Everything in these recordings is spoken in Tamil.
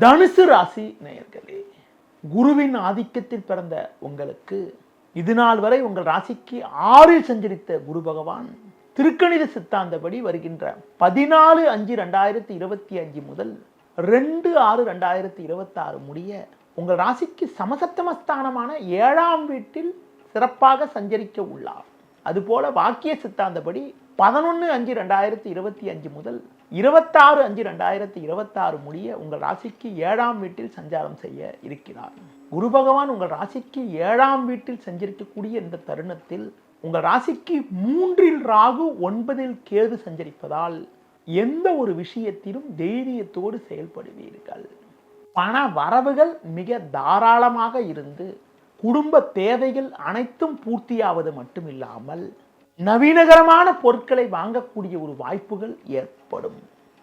தனுசு ராசி நேயர்களே குருவின் ஆதிக்கத்தில் பிறந்த உங்களுக்கு இது நாள் வரை உங்கள் ராசிக்கு ஆறில் சஞ்சரித்த குரு பகவான் திருக்கணித சித்தாந்தப்படி வருகின்ற பதினாலு அஞ்சு ரெண்டாயிரத்தி இருபத்தி அஞ்சு முதல் ரெண்டு ஆறு ரெண்டாயிரத்தி இருபத்தாறு முடிய உங்கள் ராசிக்கு சமசத்தமஸ்தானமான ஏழாம் வீட்டில் சிறப்பாக சஞ்சரிக்க உள்ளார். அதுபோல வாக்கிய சித்தாந்தப்படி பதினொன்று அஞ்சு ரெண்டாயிரத்தி இருபத்தி அஞ்சு முதல் இருபத்தாறு அஞ்சு ரெண்டாயிரத்தி இருபத்தாறு முடிய உங்கள் ராசிக்கு ஏழாம் வீட்டில் சஞ்சாரம் செய்ய இருக்கிறார். குரு பகவான் உங்கள் ராசிக்கு ஏழாம் வீட்டில் சஞ்சரிக்கக்கூடிய இந்த தருணத்தில் உங்கள் ராசிக்கு மூன்றில் ராகு ஒன்பதில் கேது சஞ்சரிப்பதால் எந்த ஒரு விஷயத்திலும் தைரியத்தோடு செயல்படுவீர்கள். பண வரவுகள் மிக தாராளமாக இருந்து குடும்ப தேவைகள் அனைத்தும் பூர்த்தியாவது மட்டும் இல்லாமல் நவீனகரமான பொருட்களை வாங்கக்கூடிய ஒரு வாய்ப்புகள் ஏற்படும்.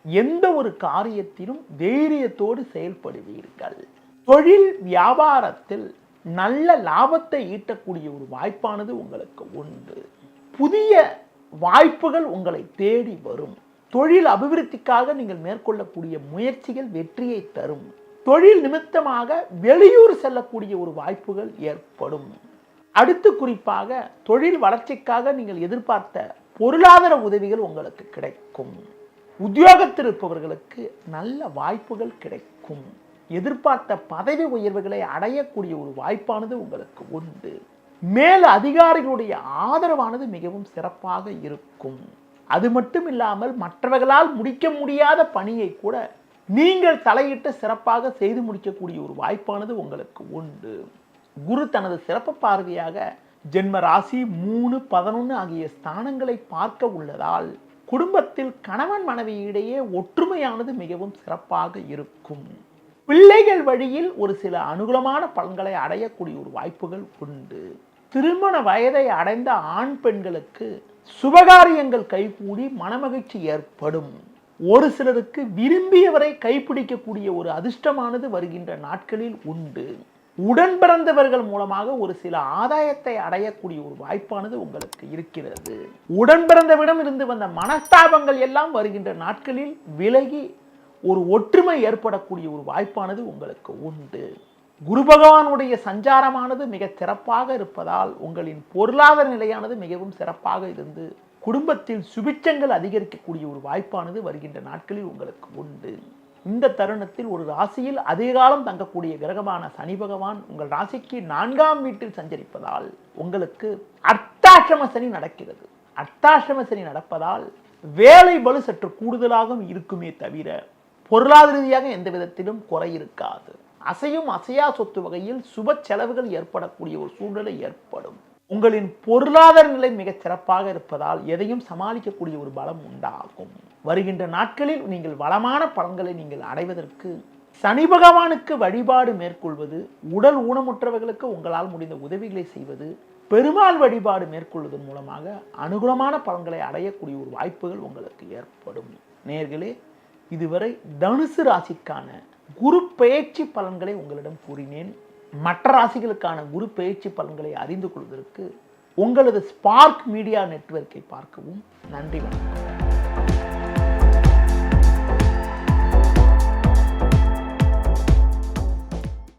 எந்த ஒரு காரியத்திலும் தைரியத்தோடு செயல்படுவீர்கள். தொழில் வியாபாரத்தில் நல்ல லாபத்தை ஈட்டக்கூடிய ஒரு வாய்ப்பானது உங்களுக்கு உண்டு. புதிய வாய்ப்புகள் உங்களை தேடி வரும். தொழில் அபிவிருத்திக்காக நீங்கள் மேற்கொள்ளக்கூடிய முயற்சிகள் வெற்றியை தரும். தொழில் நிமித்தமாக வெளியூர் செல்லக்கூடிய ஒரு வாய்ப்புகள் ஏற்படும். அடுத்து குறிப்பாக தொழில் வளர்ச்சிக்காக நீங்கள் எதிர்பார்த்த பொருளாதார உதவிகள் உங்களுக்கு கிடைக்கும். உத்தியோகத்தில் இருப்பவர்களுக்கு நல்ல வாய்ப்புகள் கிடைக்கும். எதிர்பார்த்த பதவி உயர்வுகளை அடையக்கூடிய ஒரு வாய்ப்பானது உங்களுக்கு உண்டு. மேல் அதிகாரிகளுடைய ஆதரவானது மிகவும் சிறப்பாக இருக்கும். அது மட்டும் இல்லாமல் மற்றவர்களால் முடிக்க முடியாத பணியை கூட நீங்கள் தலையிட்டு சிறப்பாக செய்து முடிக்கக்கூடிய ஒரு வாய்ப்பானது உங்களுக்கு உண்டு. குரு தனது சிறப்பு பார்வையாக ஜென்ம ராசி மூணு பதினொன்று ஆகிய ஸ்தானங்களை பார்க்க உள்ளதால் குடும்பத்தில் கணவன் மனைவியிடையே ஒற்றுமையானது மிகவும் சிறப்பாக இருக்கும். பிள்ளைகள் வழியில் ஒரு சில அனுகூலமான பலன்களை அடையக்கூடிய ஒரு வாய்ப்புகள் உண்டு. திருமண வயதை அடைந்த ஆண் பெண்களுக்கு சுபகாரியங்கள் கைகூடி மனமகிழ்ச்சி ஏற்படும். ஒரு சிலருக்கு விரும்பியவரை கைப்பிடிக்கக்கூடிய ஒரு அதிர்ஷ்டமானது வருகின்ற நாட்களில் உண்டு. உடன் பிறந்தவர்கள் மூலமாக ஒரு சில ஆதாயத்தை அடையக்கூடிய ஒரு வாய்ப்பானது உங்களுக்கு இருக்கிறது. உடன் பிறந்தவிடம் இருந்து வந்த மனஸ்தாபங்கள் எல்லாம் வருகின்ற நாட்களில் விலகி ஒரு ஒற்றுமை ஏற்படக்கூடிய ஒரு வாய்ப்பானது உங்களுக்கு உண்டு. குரு பகவானுடைய சஞ்சாரமானது மிக சிறப்பாக இருப்பதால் உங்களின் பொருளாதார நிலையானது மிகவும் சிறப்பாக இருந்து குடும்பத்தில் சுபிச்சங்கள் அதிகரிக்கக்கூடிய ஒரு வாய்ப்பானது வருகின்ற நாட்களில் உங்களுக்கு உண்டு. இந்த தருணத்தில் ஒரு ராசியில் அதிகாலம் தங்கக்கூடிய கிரகமான சனி பகவான் உங்கள் ராசிக்கு நான்காம் வீட்டில் சஞ்சரிப்பதால் உங்களுக்கு அர்த்தாசிரம சனி நடக்கிறது. அர்த்தாசிரம சனி நடப்பதால் வேலை பலு சற்று கூடுதலாகவும் இருக்குமே தவிர பொருளாதார ரீதியாக எந்த விதத்திலும் குறை இருக்காது. அசையும் அசையா சொத்து வகையில் சுப செலவுகள் ஏற்படக்கூடிய ஒரு சூழ்நிலை ஏற்படும். உங்களின் பொருளாதார நிலை மிகச் சிறப்பாக இருப்பதால் எதையும் சமாளிக்கக்கூடிய ஒரு பலம் உண்டாகும். வருகின்ற நாட்களில் நீங்கள் வளமான பலன்களை நீங்கள் அடைவதற்கு சனி பகவானுக்கு வழிபாடு மேற்கொள்வது உடல் ஊனமுற்றவர்களுக்கு உங்களால் முடிந்த உதவிகளை செய்வது பெருமாள் வழிபாடு மேற்கொள்வதன் மூலமாக அனுகூலமான பலன்களை அடையக்கூடிய ஒரு வாய்ப்புகள் உங்களுக்கு ஏற்படும். நேர்களே இதுவரை தனுசு ராசிக்கான குரு பெயர்ச்சி பலன்களை உங்களிடம் கூறினேன். மற்ற ராசிகளுக்கான குரு பயிற்சி பலன்களை அறிந்து கொள்வதற்கு உங்களது ஸ்பார்க் மீடியா நெட்வொர்க்கை பார்க்கவும். நன்றி வணக்கம்.